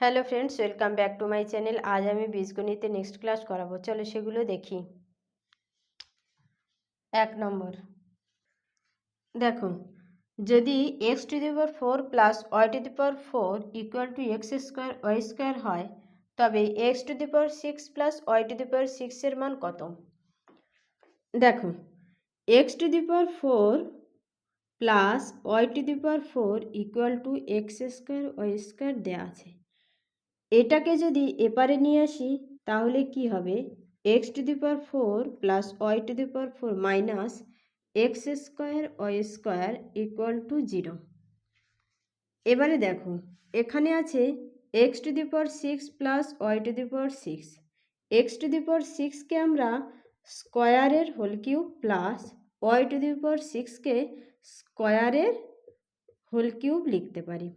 Hello friends welcome back to my channel আজ আমি বীজগণিতে next class করাবো। চলো সেগুলো দেখি। এক নম্বর। দেখো, যদি X to the power four plus Y to the power four equal to X square Y square হয়, তবে X to the power six plus Y to the power সিক্সের মান কত? দেখো X to the power four plus Y to the power four equal to X square Y square দেওয়া আছে। এটাকে যদি এপারে নিয়ে আসি, তাহলে কি হবে? X to the power four plus Y to the power four minus X square Y square equal to zero এবারে দেখো, এখানে আছে X to the power six plus Y to the power six X to the power সিক্সকে আমরা স্কোয়ারের whole cube plus Y to the power সিক্সকে স্কোয়ারের whole cube লিখতে পারি।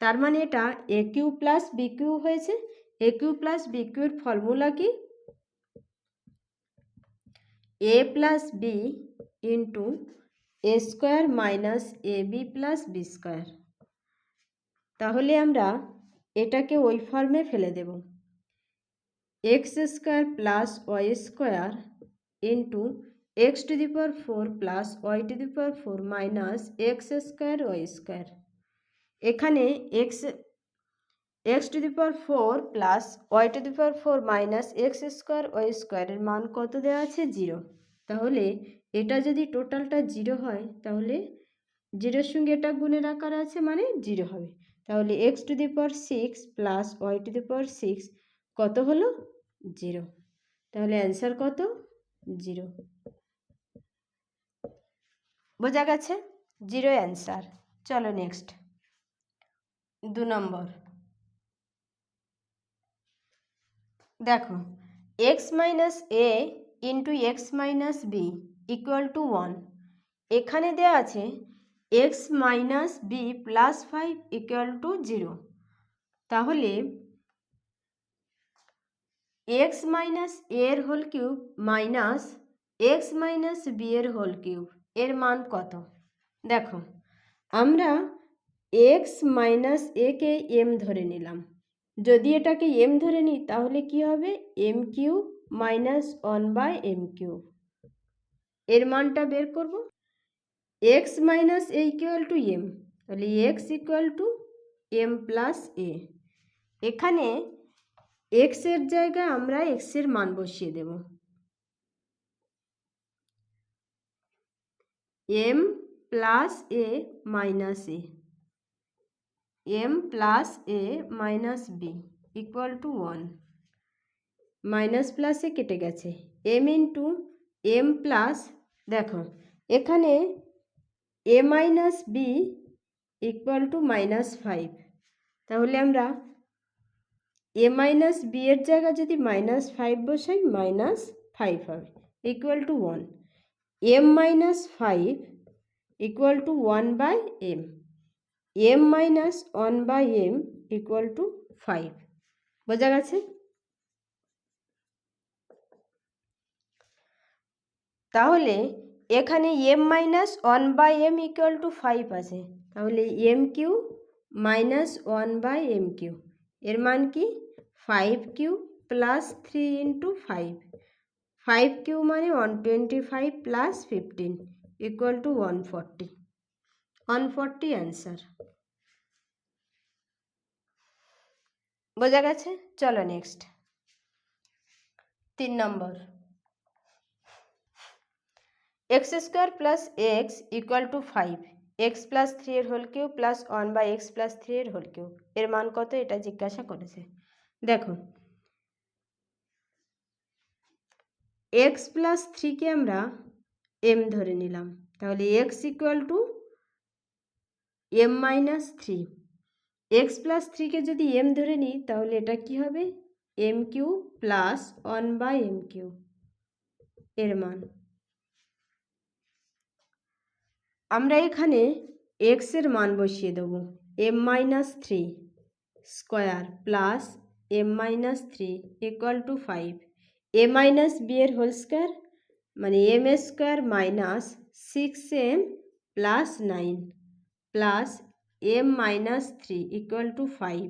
তার মানে এটা A cube plus B cube হয়েছে। এ কিউ প্লাস বি কিউর ফর্মুলা কি? A plus B into A square minus A B plus B square তাহলে আমরা এটাকে ওই ফর্মে ফেলে দেব। X square plus Y square into X to the power four plus Y to the power four minus X square Y square এখানে X X to the power four plus Y to the power four minus X square Y স্কোয়ারের মান কত দেওয়া আছে? Zero তাহলে এটা যদি টোটালটা জিরো হয়, তাহলে জিরোর সঙ্গে এটা গুণের আকার আছে মানে জিরো হবে। তাহলে X to the power six plus Y to the power six কত হলো? জিরো তাহলে অ্যান্সার কত? জিরো বোঝা গেছে? জিরো অ্যান্সার চলো নেক্সট দু নম্বর। দেখো X minus A into X minus B equal to one এখানে দেওয়া আছে X minus B plus five equal to zero তাহলে এক্স মাইনাস এর whole cube minus X minus B এর হোল কিউব এর মান কত? দেখো, আমরা এক্স মাইনাস একে এম ধরে নিলাম। যদি এটাকে এম ধরে নিই, তাহলে কি হবে? M cube minus one by M cube এর মানটা বের করব। X minus A equal to M তাহলে X equal to M plus A এখানে এক্সের জায়গায় আমরা এক্সের মান বসিয়ে দেব। M plus A minus A M plus A minus B equal to one minus প্লাসে কেটে গেছে। এম ইন্টু এম প্লাস দেখো, এখানে A minus B equal to minus five তাহলে আমরা এ মাইনাস বি এর জায়গায় যদি মাইনাস ফাইভ বসাই মাইনাস ফাইভ হবে equal to one M minus five equal to one by M M minus one by M equal to five বোঝা গেছে? তাহলে এখানে M minus one by M equal to five আছে। তাহলে M cube minus one by M cube. এর মান কি? Five cube plus three into five five cube মানে one twenty five plus fifteen equal to one forty one forty answer. বোঝা গেছে? চলো next. তিন নম্বর। X square plus X equal to five. X plus three এর whole cube plus one by X plus three এর whole cube এর মান কত? এটা জিজ্ঞাসা করেছে। দেখো। এক্স প্লাস থ্রিকে আমরা এম ধরে নিলাম। তাহলে X equal to M minus three X plus থ্রিকে যদি এম ধরে নিই, তাহলে এটা কি হবে? M cube plus one by M cube এর মান। আমরা এখানে এক্সের মান বসিয়ে দেবো। M minus three square plus M minus three equal to five A minus B এর হোল স্কোয়ার মানে M A square minus six M plus nine plus M minus three equal to five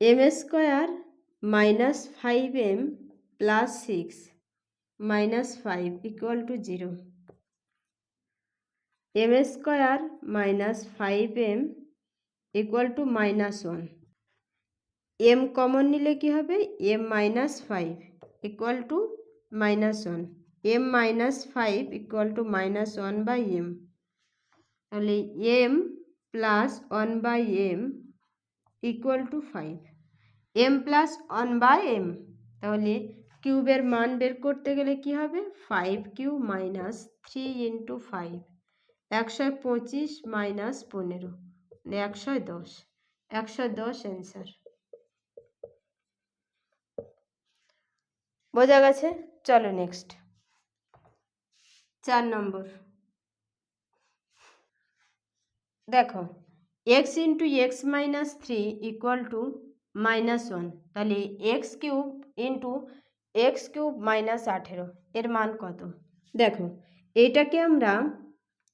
M square minus five M plus six minus five equal to zero M square minus five M equal to minus one M common নিলে কি হবে? M minus five equal to minus one M minus five equal to minus one by M তাহলে M plus one by M equal to five M plus one by M তাহলে কিউবের মান বের করতে গেলে কি হবে? Five cube minus three into five একশো পঁচিশ মাইনাস পনেরো মানে একশো দশ। একশো দশ অ্যান্সার বোঝা গেছে? চলো নেক্সট চার নম্বর। দেখো X into X minus three equal to minus one তাহলে X cube into X cube minus আঠেরো, এর মান কত? দেখো, এটাকে আমরা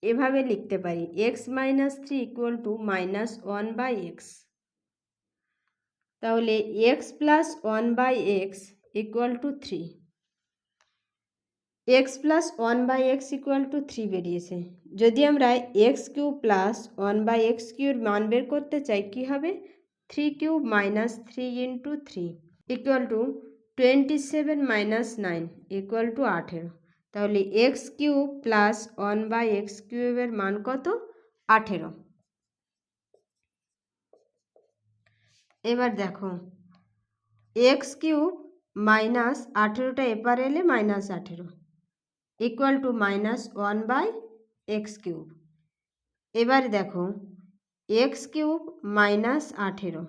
এভাবে লিখতে পারি X minus three equal to minus one by X তাহলে X plus one by X equal to three X plus one by X equal to three বেরিয়েছে। যদি আমরা X cube plus one by X কিউর মান বের করতে চাই, কী হবে? Three cube minus three into three equal to twenty seven minus nine equal to আঠেরো। তাহলে X cube plus one by X কিউবের মান কত? আঠেরো। এবার দেখো এক্স কিউব মাইনাস আঠেরোটা এপার এলে মাইনাস আঠেরো। Equal to minus one by X cube এবার দেখো এক্স কিউব মাইনাস আঠেরো।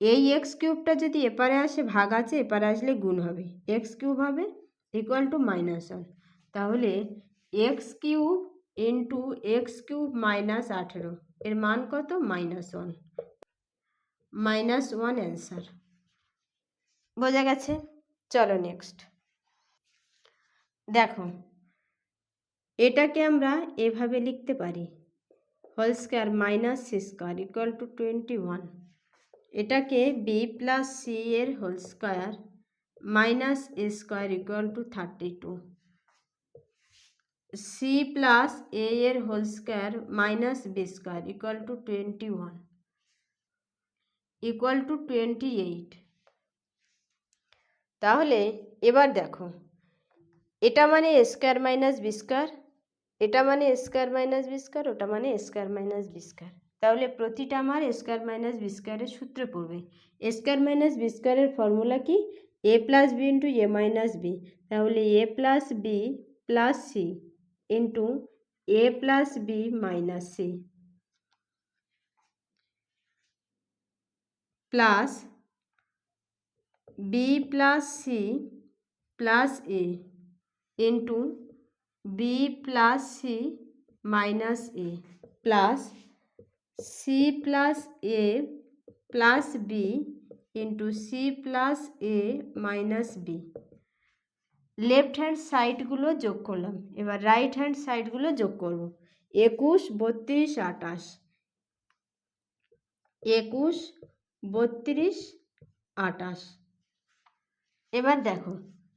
এই এক্স কিউবটা যদি এপারে আসে, ভাগ আছে, এপারে আসলে গুণ হবে। এক্স কিউব হবে ইকুয়াল টু মাইনাস ওয়ান তাহলে X cube into X cube minus আঠেরো, এর মান কত? Minus one minus one answer বোঝা গেছে? চলো নেক্সট দেখো, এটাকে আমরা এভাবে লিখতে পারি। Whole square minus C square equal to twenty one. এটাকে বি প্লাস সি এর whole square minus A square equal to thirty two. C plus A এর whole square minus B square equal to twenty one. Equal to twenty eight. তাহলে এবার দেখো এটা মানে square minus B square এটা মানে square minus B square ওটা মানে স্কোয়ার মাইনাস বি স্কোয়ার তাহলে প্রতিটা আমার স্কোয়ার মাইনাস বি স্কোয়ারের সূত্রে পড়বে। স্কোয়ার মাইনাস বি স্কোয়ারের ফর্মুলা কি? A plus B into A minus B তাহলে A plus B plus C into A plus B minus C plus B plus C plus A into B plus C minus A plus C plus A plus B into C plus A minus B left hand সাইডগুলো যোগ করলাম। এবার right hand সাইডগুলো যোগ করব। একুশ, বত্রিশ আটাশ একুশ, বত্রিশ আটাশ এবার দেখো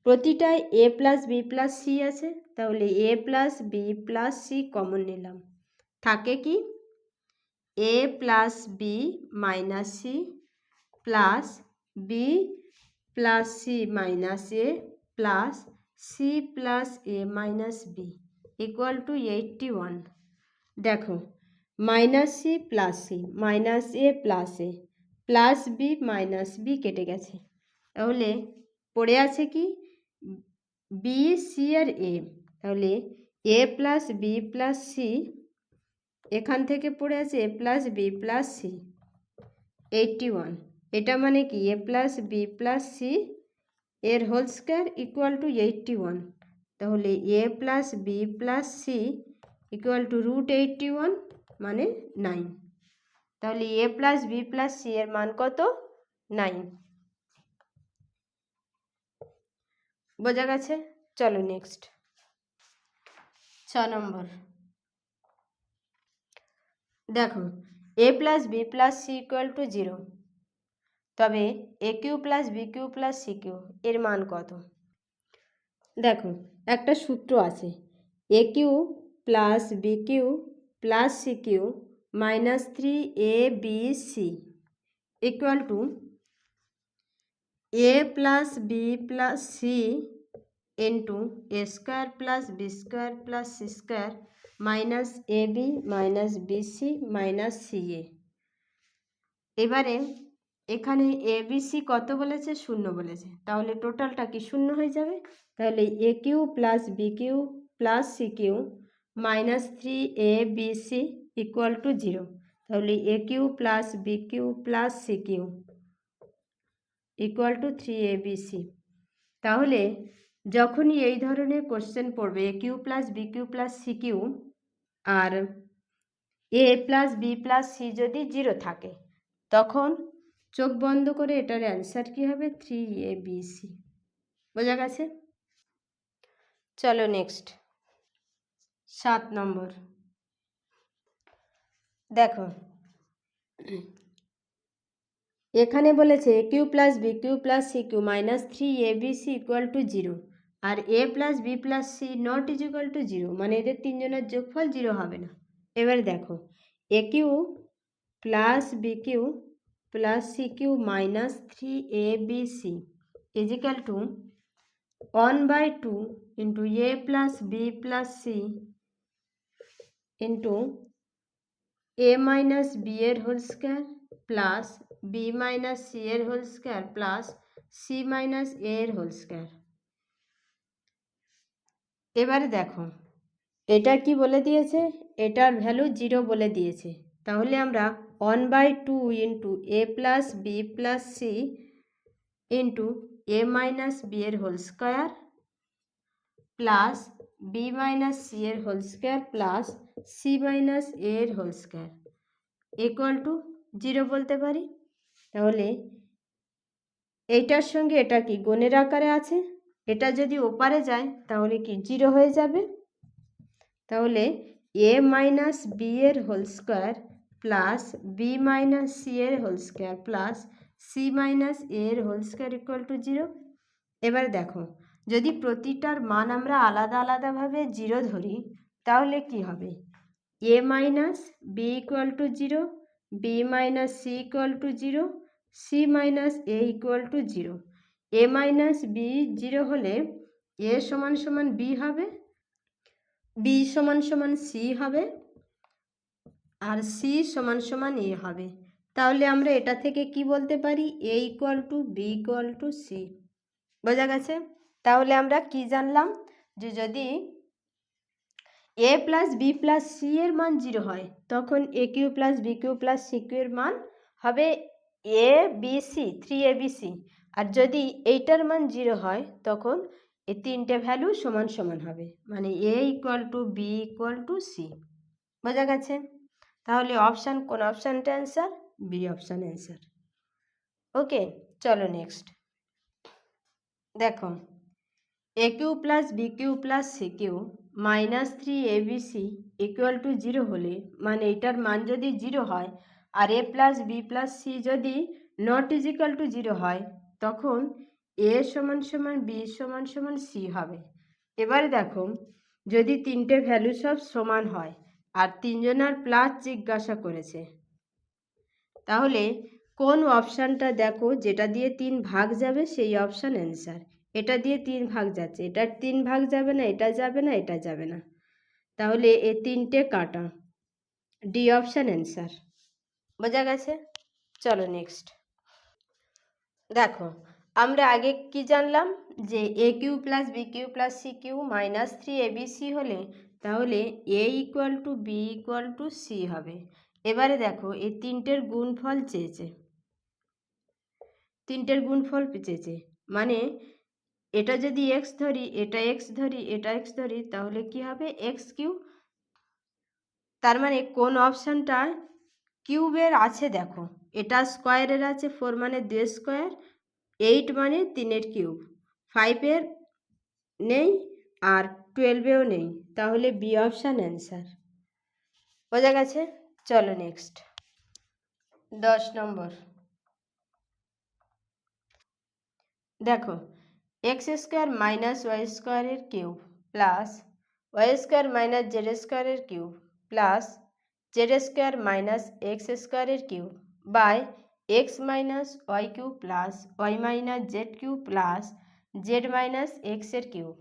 প্রতিটায় A plus B plus C আছে, তাহলে A plus B plus C common নিলাম। থাকে কি? A plus B minus C plus B plus C minus A plus C plus A minus B equal to eighty one দেখো minus C plus C minus A plus A plus B minus B কেটে গেছে। তাহলে পড়ে আছে কি? B c আর এ তাহলে A plus B plus C এখান থেকে পড়ে আছে A plus B plus C eighty one এটা মানে কি? A plus B plus C এর whole square equal to eighty one তাহলে A plus B plus C equal to root eighty one মানে নাইন তাহলে A plus B plus C এর মান কত? নাইন বোঝা গেছে? চলো নেক্সট ছ নম্বর। দেখো A plus B plus C equal to zero তবে A cube plus B cube plus C cube এর মান কত? দেখো, একটা সূত্র আছে A cube plus B cube plus C cube minus three A B C equal to A plus B plus C into A square plus B square plus C square minus A B minus B C minus C A এবারে এখানে A B C কত বলেছে? শূন্য বলেছে। তাহলে টোটালটা কি শূন্য হয়ে যাবে? তাহলে a cube plus b cube plus c cube minus three a b c equal to zero তাহলে a cube plus b cube plus c cube equal to three a b c তাহলে যখনই এই ধরনের কোশ্চেন পড়বে a cube plus b cube plus c cube R a plus b plus c যদি zero থাকে, তখন চোখ বন্ধ করে এটার অ্যান্সার কী হবে? থ্রি এ বি সি বোঝা গেছে? চলো নেক্সট সাত নম্বর। দেখো এখানে বলেছে a cube plus b cube plus c cube minus three a b c equal to zero R a plus b plus c not is equal to zero মানে এদের তিনজনের যোগফল জিরো হবে না। এবার দেখো a cube plus b cube plus c cube minus three a b c is equal to one by two into a plus b plus c into a minus b এর whole square plus b minus c এর whole square plus c minus a এর whole square এবারে দেখো, এটা কি বলে দিয়েছে? এটার ভ্যালু জিরো বলে দিয়েছে। তাহলে আমরা one by two into a plus b plus c into a minus b এর whole square plus b minus c এর whole square plus c minus a এর whole square equal to zero বলতে পারি? তাহলে এইটার সঙ্গে এটা কি গণের আকারে আছে? এটা যদি ওপারে যায়, তাহলে কি জিরো হয়ে যাবে? তাহলে এ মাইনাস বি এর whole square plus b minus c এর whole square plus c minus a এর whole square equal to zero এবার দেখো, যদি প্রতিটার মান আমরা আলাদা আলাদাভাবে জিরো ধরি, তাহলে কি হবে? A minus b equal to zero b minus c equal to zero c minus a equal to zero a minus b zero হলে এ সমান সমান বি হবে বি সমান সমান সি হবে, আর সি সমান সমান এ হবে। তাহলে আমরা এটা থেকে কি বলতে পারি? A equal to b equal to c বোঝা গেছে? তাহলে আমরা কি জানলাম? যে যদি a plus b plus c এর মান জিরো হয়, তখন a cube plus b cube plus c cube এর মান হবে a b c, three a b c. আর যদি এইটার মান জিরো হয়, তখন এই তিনটে ভ্যালু সমান সমান হবে মানে a equal to b equal to c. বোঝা গেছে? তাহলে অপশান কোন অপশানটা answer b option answer okay, চলো নেক্সট দেখো, a cube plus b cube plus c cube minus three a b c equal to zero হলে মানে এটার মান যদি জিরো হয় আর a plus b plus c যদি not is equal to zero হয়, তখন এ সমান সমান বি সমান সমান সি হবে। এবারে দেখো, যদি তিনটে ভ্যালু সব সমান হয় আর তিনজনার প্লাস জিজ্ঞাসা করেছে, তাহলে কোন অপশানটা দেখো যেটা দিয়ে তিন ভাগ যাবে সেই অপশান অ্যান্সার এটা দিয়ে তিন ভাগ যাচ্ছে। এটার তিন ভাগ যাবে না, এটা যাবে না, এটা যাবে না। তাহলে এ তিনটে কাটা। ডি অপশান অ্যান্সার বোঝা গেছে? চলো নেক্সট দেখো, আমরা আগে কি জানলাম? যে a cube plus b cube plus c cube minus three a b c হলে তাহলে a equal to b equal to c হবে। এবারে দেখো এই তিনটের গুণফল চেয়েছে। তিনটের গুণফল চেয়েছে। মানে এটা যদি এক্স ধরি, এটা এক্স ধরি, এটা এক্স ধরি, তাহলে কি হবে? এক্স কিউ তার মানে কোন অপশানটা কিউবের আছে দেখো। এটা স্কোয়ারের আছে, ফোর মানে দুই স্কোয়ার, এইট মানে তিনের কিউব। ফাইভের নেই আর টুয়েলভেও নেই, তাহলে বি অপশান অ্যান্সার বোঝা গেছে? চলো নেক্সট দশ নম্বর। দেখো এক্স স্কোয়ার মাইনাস ওয়াই স্কোয়ারের cube plus y square minus z স্কোয়ারের cube plus z square minus x স্কোয়ারের cube by x minus y cube plus y minus z cube plus z minus এক্সের cube.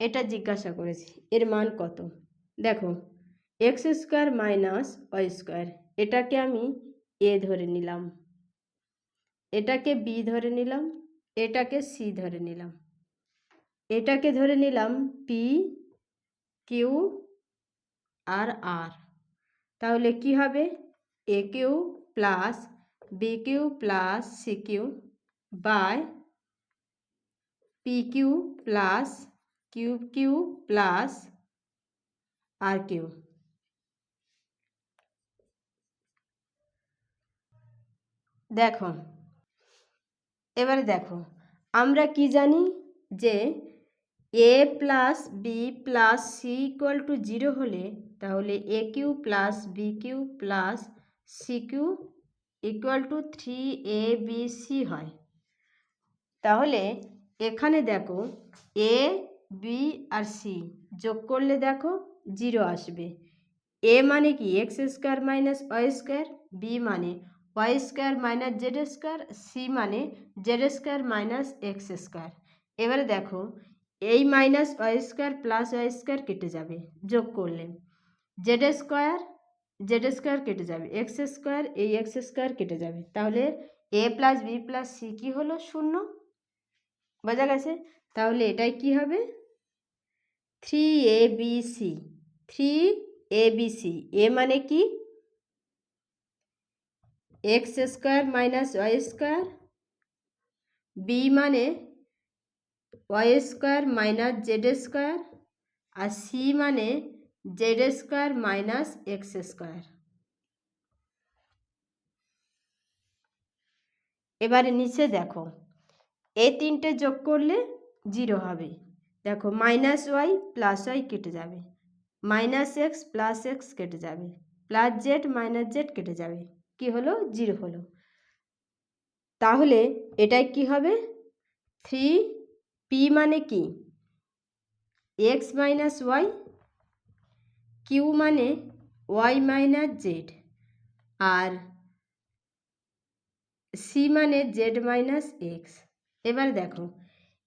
এটা জিজ্ঞাসা করেছি, এর মান কত? দেখো, x square minus y square, এটাকে আমি এ ধরে নিলাম। এটাকে বি ধরে নিলাম এটাকে সি ধরে নিলাম। এটাকে ধরে নিলাম পি কিউ আর আর তাহলে কি হবে? A cube plus b cube plus c cube by p cube plus cube cube plus r cube দেখো এবারে দেখো, আমরা কি জানি যে a plus b plus c equal to zero হলে তাহলে a cube plus b cube plus c cube equal to three a b c হয়। তাহলে এখানে দেখো এ বি আর সি যোগ করলে দেখো জিরো আসবে। এ মানে কি x square minus y square b মানে y square minus z square c মানে z square minus x square এবারে দেখো, এই minus y square plus y square কেটে যাবে, যোগ করলে। জেড স্কোয়ার জেড স্কোয়ার কেটে যাবে এক্স স্কোয়ার এই এক্স স্কোয়ার কেটে যাবে। তাহলে a plus b plus c কী হলো? শূন্য। বোঝা গেছে? তাহলে এটাই কি হবে? Three a b c three a b c a মানে কি? X square minus y square b মানে y square minus z square আর সি মানে z square minus x square এবারে নিচে দেখো এই তিনটে যোগ করলে জিরো হবে। দেখো মাইনাস ওয়াই প্লাস ওয়াই কেটে যাবে। মাইনাস এক্স প্লাস এক্স কেটে যাবে। প্লাস জেড মাইনাস জেড কেটে যাবে। কি হলো? জিরো হলো। তাহলে এটাই কি হবে? থ্রি পি মানে কি? এক্স মাইনাস ওয়াই, কিউ মানে ওয়াই মাইনাস জেড, আর সি মানে জেড মাইনাস এক্স। এবার দেখো,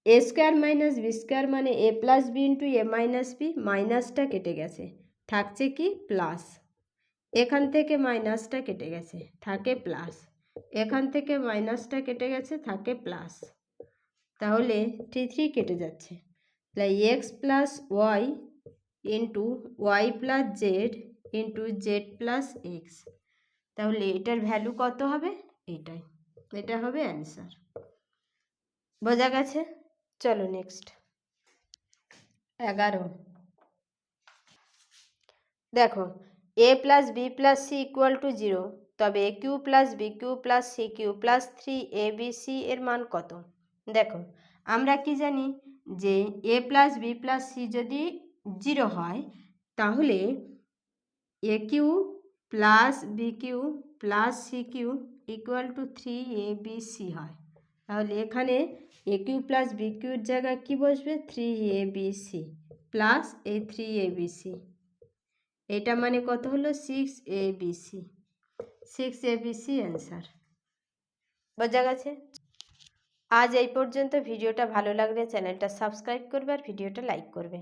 a square minus b square মানে a plus b into a minus b, মাইনাসটা কেটে গেছে। থাকছে কি প্লাস। এখান থেকে মাইনাসটা কেটে গেছে, থাকে প্লাস এখান থেকে মাইনাসটা কেটে গেছে, থাকে প্লাস তাহলে থ্রি থ্রি কেটে যাচ্ছে। তাহলে x plus y into y plus z into z plus x তাহলে এটার ভ্যালু কত হবে? এটাই। এটা হবে অ্যান্সার বোঝা গেছে? চলো নেক্সট এগারো। দেখো A plus B plus C equal to zero তবে A cube plus B cube plus C cube plus three A B C এর মান কত? দেখো, আমরা কি জানি যে A plus B plus C যদি জিরো হয়, তাহলে A cube plus B cube plus C cube equal to three A B C হয়। তাহলে এখানে এ কিউ প্লাস বি কিউর জায়গায় কী বসবে? Three a B C plus A three A B C এটা মানে কত হলো? Six A B C six A B C answer বোঝা গেছে? আজ এই পর্যন্ত। ভিডিওটা ভালো লাগলে চ্যানেলটা সাবস্ক্রাইব করবে আর ভিডিওটা লাইক করবে।